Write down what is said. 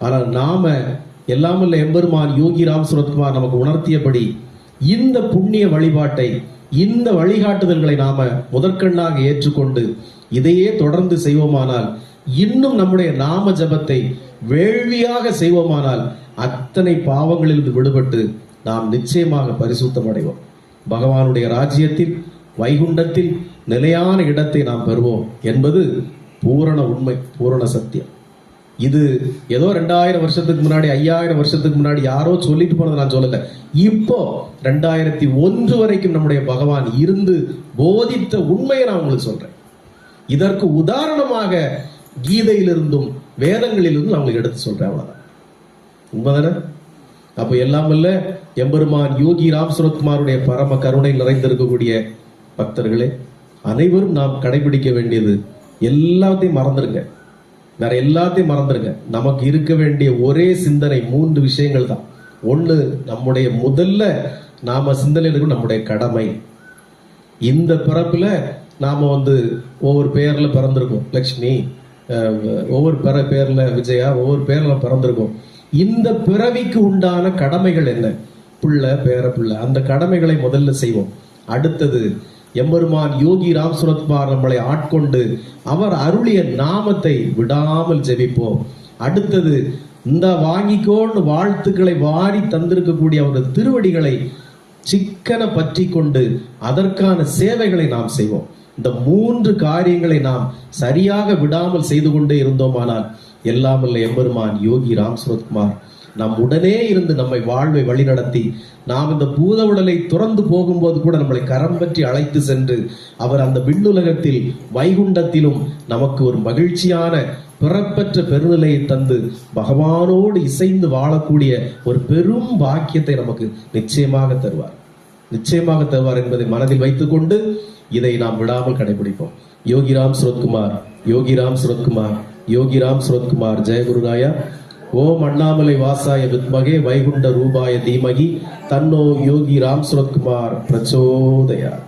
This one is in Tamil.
ஆனால் நாம எல்லாமல்ல எம்பெருமான் யோகி ராம் சுரத்குமார் நமக்கு உணர்த்தியபடி இந்த புண்ணிய வழிபாட்டை இந்த வழிகாட்டுதல்களை நாம முதற்கண்ணாக ஏற்றுக்கொண்டு இதையே தொடர்ந்து செய்வோமானால் இன்னும் நம்முடைய நாம ஜபத்தை வேள்வியாக செய்வோமானால் அத்தனை பாவங்களிலிருந்து விடுபட்டு நாம் நிச்சயமாக பரிசுத்தம் அடைவோம் பகவானுடைய ராஜ்யத்தில் வைகுண்டத்தில் நிலையான இடத்தை நாம் பெறுவோம் என்பது பூரண உண்மை பூரண சத்தியம். இது ஏதோ ரெண்டாயிரம் வருஷத்துக்கு முன்னாடி ஐயாயிரம் வருஷத்துக்கு முன்னாடி யாரோ சொல்லிட்டு போனதை நான் சொல்லல. இப்போ ரெண்டாயிரத்தி ஒன்று வரைக்கும் நம்முடைய பகவான் இருந்து போதித்த உண்மையை நான் உங்களுக்கு சொல்றேன். இதற்கு உதாரணமாக கீதையிலிருந்தும் வேதங்களிலிருந்தும் நான் உங்களுக்கு எடுத்து சொல்றேன் அவ்வளவுதான். உண்மைதானே? அப்ப எல்லாம் இல்ல எம்பெருமான் யோகி ராம் சுரத்குமாருடைய பரம கருணை நிறைந்திருக்கக்கூடிய பக்தர்களே அனைவரும் நாம் கடைபிடிக்க வேண்டியது எல்லாத்தையும் மறந்துருங்க வேற எல்லாத்தையும் மறந்துருங்க. நமக்கு இருக்க வேண்டிய ஒரே சிந்தனை மூன்று விஷயங்கள் தான். ஒன்று நம்முடைய முதல்ல நாம சிந்தனையில் இருக்கும் நம்முடைய கடமை. இந்த பிறப்புல நாம வந்து ஒவ்வொரு பேர்ல பிறந்திருக்கோம். லக்ஷ்மி ஒவ்வொரு பிற பேர்ல விஜயா ஒவ்வொரு பேர்ல பிறந்திருக்கோம். இந்த பிறவிக்கு உண்டான கடமைகள் என்ன? பிள்ளை பேர பிள்ளை. அந்த கடமைகளை முதல்ல செய்வோம். அடுத்தது எம்பெருமான் யோகி ராம் சுரத்குமார் நம்மளை ஆட்கொண்டு அவர் அருளிய நாமத்தை விடாமல் ஜெபிப்போம். அடுத்தது இந்த வாங்கிக்கோன்னு வாழ்த்துக்களை வாரி தந்திருக்கக்கூடிய அவரது திருவடிகளை சிக்கன பற்றி கொண்டு அதற்கான சேவைகளை நாம் செய்வோம். இந்த மூன்று காரியங்களை நாம் சரியாக விடாமல் செய்து கொண்டே இருந்தோமானால் எல்லாம் எம்பெருமான் யோகி ராம் சுரத்குமார் நம் உடனே இருந்து நம்மை வாழ்வை வழிநடத்தி நாம் இந்த பூத உடலை துறந்து போகும்போது கூட நம்மளை கரம் பற்றி அழைத்து சென்று அவர் அந்த விண்ணுலகத்தில் வைகுண்டத்திலும் நமக்கு ஒரு மகிழ்ச்சியான பிறப்பற்ற பெருநிலையை தந்து பகவானோடு இசைந்து வாழக்கூடிய ஒரு பெரும் பாக்கியத்தை நமக்கு நிச்சயமாக தருவார். நிச்சயமாக தருவார் என்பதை மனதில் வைத்துக்கொண்டு இதை நாம் விடாமல் கடைபிடிப்போம். யோகிராம் சுரத்குமார் யோகிராம் சுரத்குமார் யோகிராம் சுரத்குமார் ஜெயகுருராயா ஓம் அண்ணாமலை வாசாய வித்மகே வைகுண்ட ரூபாய தீமகி தன்னோ யோகி ராம் சுரத்குமார் பிரச்சோதயா.